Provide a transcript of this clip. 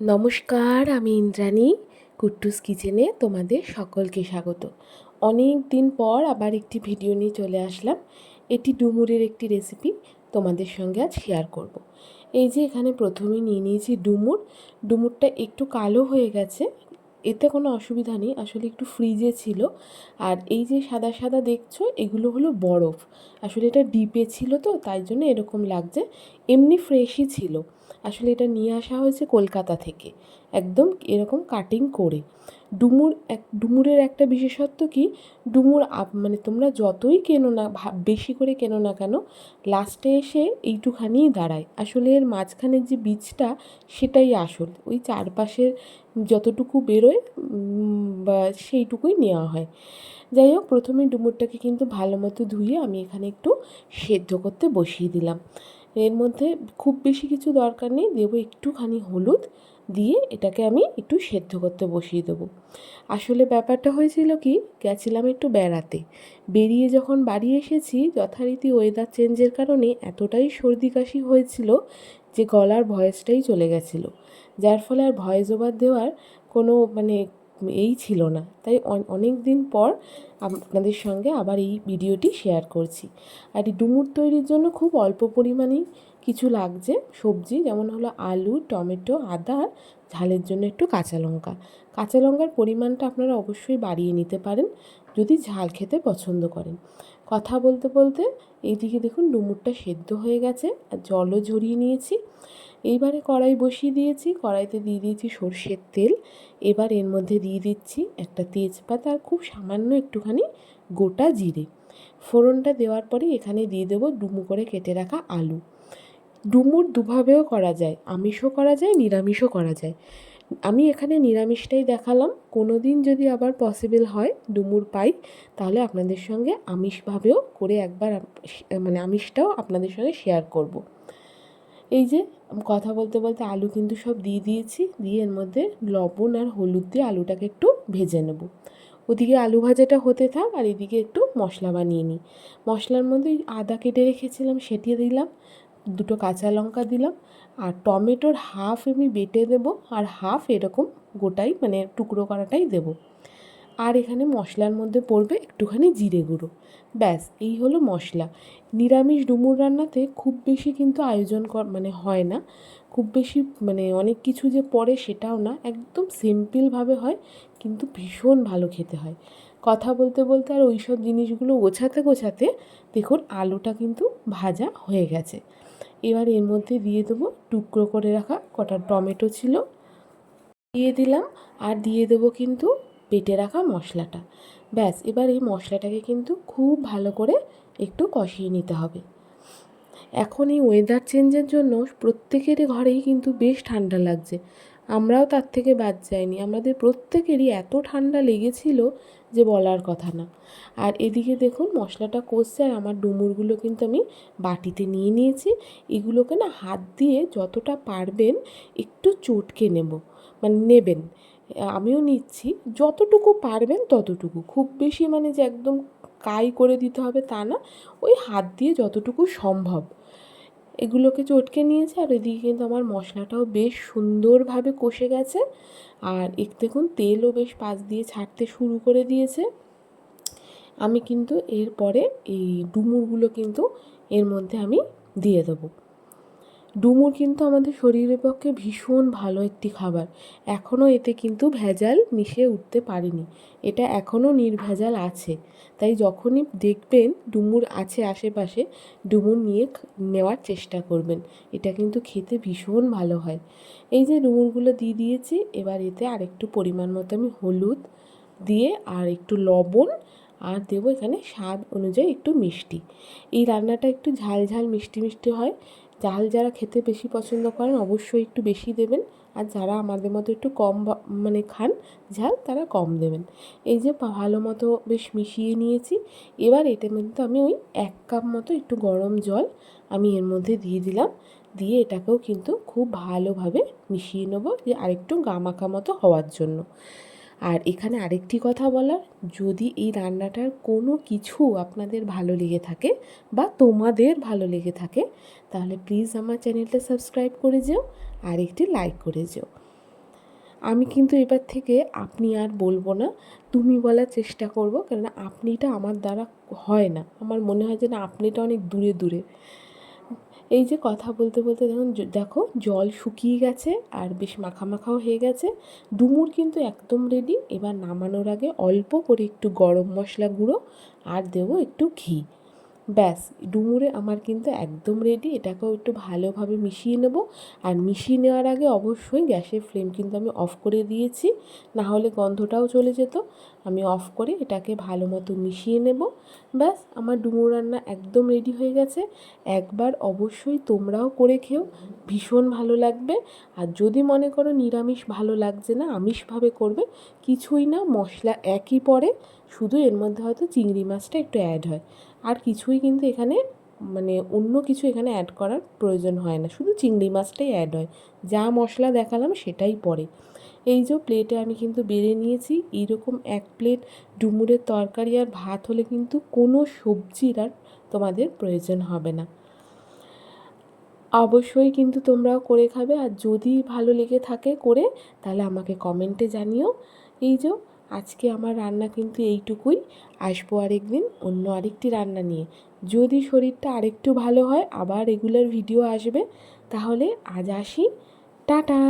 নমস্কার, আমি ইন্দ্রাণী, কুট্টুস কিচেনে তোমাদের সকলকে স্বাগত। অনেক দিন পর আবার একটি ভিডিও নিয়ে চলে আসলাম। এটি ডুমুরের একটি রেসিপি তোমাদের সঙ্গে আজ শেয়ার করব। এই যে এখানে প্রথমে নিয়ে নিয়েছি ডুমুর। ডুমুরটা একটু কালো হয়ে গেছে এতে কোনো অসুবিধা নেই। আসলে একটু ফ্রিজে ছিল। আর এই যে সাদা সাদা দেখছ, এগুলো হলো বরফ। আসলে এটা ডিপে ছিল তো, তাই জন্য এরকম লাগছে। এমনি ফ্রেশই ছিল। আসলে এটা নিয়ে আসা হয়েছে কলকাতা থেকে। একদম এরকম কাটিং করে। ডুমুর এক, ডুমুরের একটা বিশেষত্ব কি? ডুমুর আপ মানে তোমরা যতই কেনো না বেশি করে কেনো না কেন লাস্টে এসে এইটুখানিই দাঁড়ায়। আসলে এর মাঝখানের যে বীজটা, সেটাই আসল। ওই চারপাশের যতটুকু বেরোয় বা সেইটুকুই নেওয়া হয়। যাই হোক, প্রথমে ডুমুরটাকে কিন্তু ভালো মতো ধুয়ে আমি এখানে একটু সেদ্ধ করতে বসিয়ে দিলাম। এর মধ্যে খুব বেশি কিছু দরকার নেই, দেবো একটুখানি হলুদ দিয়ে এটাকে আমি একটু সেদ্ধ করতে বসিয়ে দেবো। আসলে ব্যাপারটা হয়েছিল কি, গেছিলাম একটু বেড়াতে। বেরিয়ে যখন বাড়ি এসেছি, যথারীতি ওয়েদার চেঞ্জের কারণে এতটাই সর্দি কাশি হয়েছিল যে গলার ভয়েসটাই চলে গেছিল। যার ফলে আর ভয়েস ওভার দেওয়ার কোনো মানে এই ছিল না। তাই অনেক দিন পর আপনাদের সঙ্গে আবার এই ভিডিওটি শেয়ার করছি। আর এই ডুমুর তৈরির জন্য খুব অল্প পরিমাণেই কিছু লাগছে। সবজি যেমন হলো আলু, টমেটো, আদা ঝালের জন্য একটু কাঁচা লঙ্কা। কাঁচা লঙ্কার পরিমাণটা আপনারা অবশ্যই বাড়িয়ে নিতে পারেন যদি ঝাল খেতে পছন্দ করেন। কথা বলতে বলতে এইদিকে দেখুন ডুমুরটা সেদ্ধ হয়ে গেছে। আর জলও ঝরিয়ে নিয়েছি। এইবারে কড়াই বসিয়ে দিয়েছি। কড়াইতে দিয়ে দিয়েছি সর্ষের তেল। এবার এর মধ্যে দিয়ে দিচ্ছি একটা তেজপাতা আর খুব সামান্য একটুখানি গোটা জিরে। ফোড়নটা দেওয়ার পরে এখানে দিয়ে দেবো ডুমু করে কেটে রাখা আলু। ডুমুর দুভাবেও করা যায়, আমিষও করা যায়, নিরামিষও করা যায়। আমি এখানে নিরামিষটাই দেখালাম। কোনো দিন যদি আবার পসিবল হয় ডুমুর পাই, তাহলে আপনাদের সঙ্গে আমিষভাবেও করে একবার মানে আমিষটাও আপনাদের সঙ্গে শেয়ার করব। এই যে কথা বলতে বলতে আলু কিন্তু সব দিয়ে দিয়েছি, দিয়ে এর মধ্যে লবণ আর হলুদ দিয়ে আলুটাকে একটু ভেজে নেব। ওদিকে আলু ভাজাটা হতে থাক আর এদিকে একটু মশলা বানিয়ে নিই। মশলার মধ্যে আদা কেটে রেখেছিলাম সেটি দিলাম, দুটো কাঁচা লঙ্কা দিলাম আর টমেটোর হাফ আমি বেটে দেবো আর হাফ এরকম গোটাই মানে টুকরো করাটাই দেবো। আর এখানে মশলার মধ্যে পড়বে একটুখানি জিরে গুঁড়ো। ব্যাস, এই হলো মশলা। নিরামিষ ডুমুর রান্নাতে খুব বেশি কিন্তু আয়োজন কর মানে হয় না। খুব বেশি মানে অনেক কিছু যে পড়ে সেটাও না। একদম সিম্পলভাবে হয়, কিন্তু ভীষণ ভালো খেতে হয়। কথা বলতে বলতে আর ওই সব জিনিসগুলো গোছাতে গোছাতে দেখুন আলুটা কিন্তু ভাজা হয়ে গেছে। এবার এর মধ্যে দিয়ে দেবো টুকরো করে রাখা কটা টমেটো ছিল। দিয়ে দিলাম, আর দিয়ে দেবো কিন্তু বেটে রাখা মশলাটা। ব্যাস, এবার এই মশলাটাকে কিন্তু খুব ভালো করে একটু কষিয়ে নিতে হবে। এখন এই ওয়েদার চেঞ্জের জন্য প্রত্যেকেরই ঘরেই কিন্তু বেশ ঠান্ডা লাগছে। আমরাও তার থেকে বাদ যাইনি। আমাদের প্রত্যেকেরই এত ঠান্ডা লেগেছিল যে বলার কথা না। আর এদিকে দেখুন, মশলাটা কষছে আর আমার ডুমুরগুলো কিন্তু আমি বাটিতে নিয়ে নিয়েছি। এগুলোকে না হাত দিয়ে যতটা পারবেন একটু চটকে নেব। মানে নেবেন। আমিও নিচ্ছি। যতটুকু পারবেন ততটুকু। খুব বেশি মানে যে একদম কাই করে দিতে হবে তা না। ওই হাত দিয়ে যতটুকু সম্ভব। এগুলোকে চটকে নিয়েছে আর এদিকে কিন্তু আমার মশলাটাও বেশ সুন্দরভাবে কষে গেছে। আর এক দেখুন, তেলও বেশ পাশ দিয়ে ছাড়তে শুরু করে দিয়েছে। আমি কিন্তু এরপরে এই ডুমুরগুলো কিন্তু এর মধ্যে আমি দিয়ে দেবো। ডুমুর কিন্তু আমাদের শরীরের পক্ষে ভীষণ ভালো একটি খাবার। এখনও এতে কিন্তু ভেজাল মিশে উঠতে পারেনি। এটা এখনও নির্ভেজাল আছে। তাই যখনই দেখবেন ডুমুর আছে আশেপাশে, ডুমুর নিয়ে নেওয়ার চেষ্টা করবেন। এটা কিন্তু খেতে ভীষণ ভালো হয়। এই যে ডুমুরগুলো দিয়ে দিয়েছি, এবার এতে আরেকটু পরিমাণ মতো আমি হলুদ দিয়ে আর একটু লবণ আর দেবো এখানে স্বাদ অনুযায়ী একটু মিষ্টি। এই রান্নাটা একটু ঝাল ঝাল মিষ্টি মিষ্টি হয়। ঝাল যারা খেতে বেশি পছন্দ করেন, অবশ্যই একটু বেশি দেবেন। আর যারা আমাদের মতো একটু কম মানে খান ঝাল, তারা কম দেবেন। এই যে ভালো মতো বেশ মিশিয়ে নিয়েছি। এবার এটার মধ্যে আমি ওই এক কাপ মতো একটু গরম জল আমি এর মধ্যে দিয়ে দিলাম। দিয়ে এটাকেও কিন্তু খুব ভালোভাবে মিশিয়ে নেব, যে আরেকটু গামাখা মতো হওয়ার জন্য। আর এখানে আরেকটি কথা বলার, যদি এই রান্নাটার কোনো কিছু আপনাদের ভালো লেগে থাকে বা তোমাদের ভালো লেগে থাকে, তাহলে প্লিজ আমার চ্যানেলটা সাবস্ক্রাইব করে যেও, আর একটি লাইক করে যেও। আমি কিন্তু এবার থেকে আপনি আর বলব না, তুমি বলার চেষ্টা করব, কেননা আপনিটা আমার দ্বারা হয় না। আমার মনে হয় যে না আপনিটা অনেক দূরে দূরে। এই যে কথা বলতে বলতে দেখুন দেখো জল শুকিয়ে গেছে আর বেশ মাখা মাখাও হয়ে গেছে। ডুমুর কিন্তু একদম রেডি এবার নামানোর আগে অল্প করে একটু গরম মশলা গুঁড়ো আর দেবো একটু ঘি। ব্যাস, ডুমুরে আমার কিন্তু একদম রেডি এটাকেও একটু ভালোভাবে মিশিয়ে নেব। আর মিশিয়ে নেওয়ার আগে অবশ্যই গ্যাসের ফ্লেম কিন্তু আমি অফ করে দিয়েছি, না হলে গন্ধটাও চলে যেত। আমি অফ করে এটাকে ভালো মতো মিশিয়ে নেব। ব্যাস, আমার ডুমুর রান্না একদম রেডি হয়ে গেছে। একবার অবশ্যই তোমরাও করে খেও, ভীষণ ভালো লাগবে। আর যদি মনে করো নিরামিষ ভালো লাগছে না, আমিষভাবে করবে, কিছুই না, মশলা একই পড়ে, শুধু এর মধ্যে হয়তো চিংড়ি মাছটা একটু অ্যাড হয়। আর কিছুই কিন্তু এখানে মানে অন্য কিছু এখানে অ্যাড করার প্রয়োজন হয় না। শুধু চিংড়ি মাছটাই অ্যাড হয়। যা মশলা দেখালাম সেটাই পড়ে এই যে প্লেটে আমি কিন্তু বেড়ে নিয়েছি। এইরকম এক প্লেট ডুমুরের তরকারি আর ভাত হলে কিন্তু কোনো সবজির আর তোমাদের প্রয়োজন হবে না। অবশ্যই কিন্তু তোমরাও করে খাবে। আর যদি ভালো লেগে থাকে করে, তাহলে আমাকে কমেন্টে জানিও। এই যে আজকে আমার রান্না কিন্তু এইটুকুই। আসব আরেকদিন অন্য আরেকটি রান্না নিয়ে। যদি শরীরটা আরেকটু ভালো হয়, আবার রেগুলার ভিডিও আসবে, তাহলে আজ আসি। টাটা!